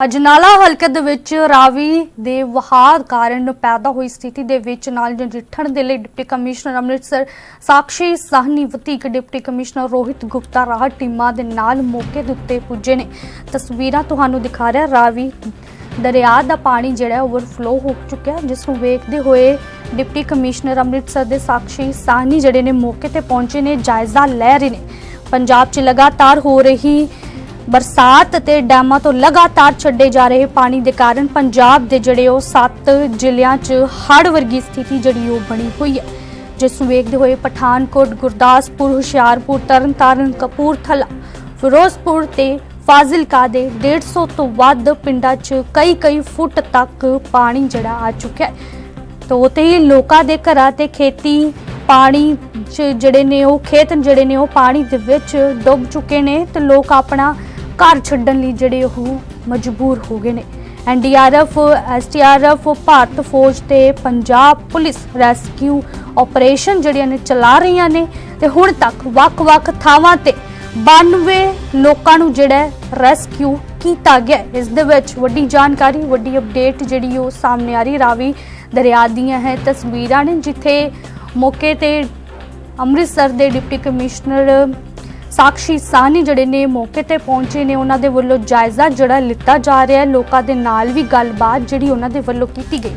ਅਜਨਾਲਾ ਹਲਕੇ ਦੇ ਵਿੱਚ ਰਾਵੀ ਦੇ ਵਹਾਅ ਕਾਰਨ ਪੈਦਾ ਹੋਈ ਸਥਿਤੀ ਦੇ ਵਿੱਚ ਨਾਲ ਨਜਿੱਠਣ ਦੇ ਲਈ ਡਿਪਟੀ ਕਮਿਸ਼ਨਰ ਅੰਮ੍ਰਿਤਸਰ ਸਾਕਸ਼ੀ ਸਾਹਨੀ ਵਧੀਕ ਡਿਪਟੀ ਕਮਿਸ਼ਨਰ ਰੋਹਿਤ ਗੁਪਤਾ ਰਾਹਤ ਟੀਮਾਂ ਦੇ ਨਾਲ ਮੌਕੇ ਦੇ ਉੱਤੇ ਪੁੱਜੇ ਨੇ। ਤਸਵੀਰਾਂ ਤੁਹਾਨੂੰ ਦਿਖਾ ਰਿਹਾ ਰਾਵੀ ਦਰਿਆ ਦਾ ਪਾਣੀ ਜਿਹੜਾ ਓਵਰਫਲੋ ਹੋ ਚੁੱਕਿਆ ਜਿਸ ਨੂੰ ਵੇਖਦੇ ਹੋਏ ਡਿਪਟੀ ਕਮਿਸ਼ਨਰ ਅੰਮ੍ਰਿਤਸਰ ਦੇ ਸਾਕਸ਼ੀ ਸਾਹਨੀ ਜਿਹੜੇ ਨੇ ਮੌਕੇ ਤੇ ਪਹੁੰਚੇ ਨੇ, ਜਾਇਜ਼ਾ ਲੈ ਰਹੇ ਨੇ। ਪੰਜਾਬ 'ਚ ਲਗਾਤਾਰ ਹੋ ਰਹੀ ਬਰਸਾਤ ਅਤੇ ਡੈਮਾਂ ਤੋਂ ਲਗਾਤਾਰ ਛੱਡੇ ਜਾ ਰਹੇ ਪਾਣੀ ਦੇ ਕਾਰਨ ਪੰਜਾਬ ਦੇ ਜਿਹੜੇ ਉਹ 7 ਜ਼ਿਲ੍ਹਿਆਂ 'ਚ ਹੜ੍ਹ ਵਰਗੀ ਸਥਿਤੀ ਜਿਹੜੀ ਉਹ ਬਣੀ ਹੋਈ ਹੈ। ਜਿਸ ਨੂੰ ਵੇਖਦੇ ਹੋਏ ਪਠਾਨਕੋਟ, ਗੁਰਦਾਸਪੁਰ, ਹੁਸ਼ਿਆਰਪੁਰ, ਤਰਨਤਾਰਨ, ਕਪੂਰਥਲਾ, ਫਿਰੋਜ਼ਪੁਰ ਤੇ ਫਾਜ਼ਿਲਕਾ ਦੇ 150 ਤੋਂ ਵੱਧ ਪਿੰਡਾਂ 'ਚ ਕਈ ਕਈ ਫੁੱਟ ਤੱਕ ਪਾਣੀ ਜਿਹੜਾ ਆ ਚੁੱਕਿਆ ਹੈ। ਤੋ ਤੇ ਹੀ ਲੋਕਾਂ ਦੇ ਘਰਾਂ ਤੇ ਖੇਤੀ ਪਾਣੀ 'ਚ ਜਿਹੜੇ ਨੇ ਉਹ ਖੇਤ ਜਿਹੜੇ ਨੇ ਉਹ ਪਾਣੀ ਦੇ ਵਿੱਚ ਡੁੱਬ ਚੁੱਕੇ ਨੇ ਤੇ ਲੋਕ ਆਪਣਾ ਘਰ ਛੱਡਣ ਲਈ ਜਿਹੜੇ ਉਹ ਮਜਬੂਰ ਹੋ ਗਏ ਨੇ। ਐਨਡੀਆਰਐਫ, ਐਸਟੀਆਰਐਫ, ਭਾਰਤ ਫੌਜ ਤੇ ਪੰਜਾਬ ਪੁਲਿਸ ਰੈਸਕਿਊ ਆਪਰੇਸ਼ਨ ਜਿਹੜੀਆਂ ਨੇ ਚਲਾ ਰਹੀਆਂ ਨੇ ਤੇ ਹੁਣ ਤੱਕ ਵੱਖ-ਵੱਖ ਥਾਵਾਂ ਤੇ 92 ਲੋਕਾਂ ਨੂੰ ਜਿਹੜਾ ਰੈਸਕਿਊ ਕੀਤਾ ਗਿਆ ਇਸ ਦੇ ਵਿੱਚ ਵੱਡੀ ਜਾਣਕਾਰੀ, ਵੱਡੀ ਅਪਡੇਟ ਜਿਹੜੀ ਉਹ ਸਾਹਮਣੇ ਆ ਰਹੀ ਰਾਵੀ ਦਰਿਆ ਦੀਆਂ ਹੈ ਤਸਵੀਰਾਂ ਨੇ, ਜਿੱਥੇ ਮੌਕੇ ਤੇ ਅੰਮ੍ਰਿਤਸਰ ਦੇ ਡਿਪਟੀ ਕਮਿਸ਼ਨਰ ਸਾਕਸ਼ੀ ਸਾਹਨੀ ਜਿਹੜੇ ਨੇ ਮੌਕੇ ਤੇ ਪਹੁੰਚੇ ਨੇ, ਉਹਨਾਂ ਦੇ ਵੱਲੋਂ ਜਾਇਜ਼ਾ ਜਿਹੜਾ ਲਿੱਤਾ ਜਾ ਰਿਹਾ ਹੈ। ਲੋਕਾਂ ਦੇ ਨਾਲ ਵੀ ਗੱਲਬਾਤ ਜਿਹੜੀ ਉਹਨਾਂ ਦੇ ਵੱਲੋਂ ਕੀਤੀ ਗਈ।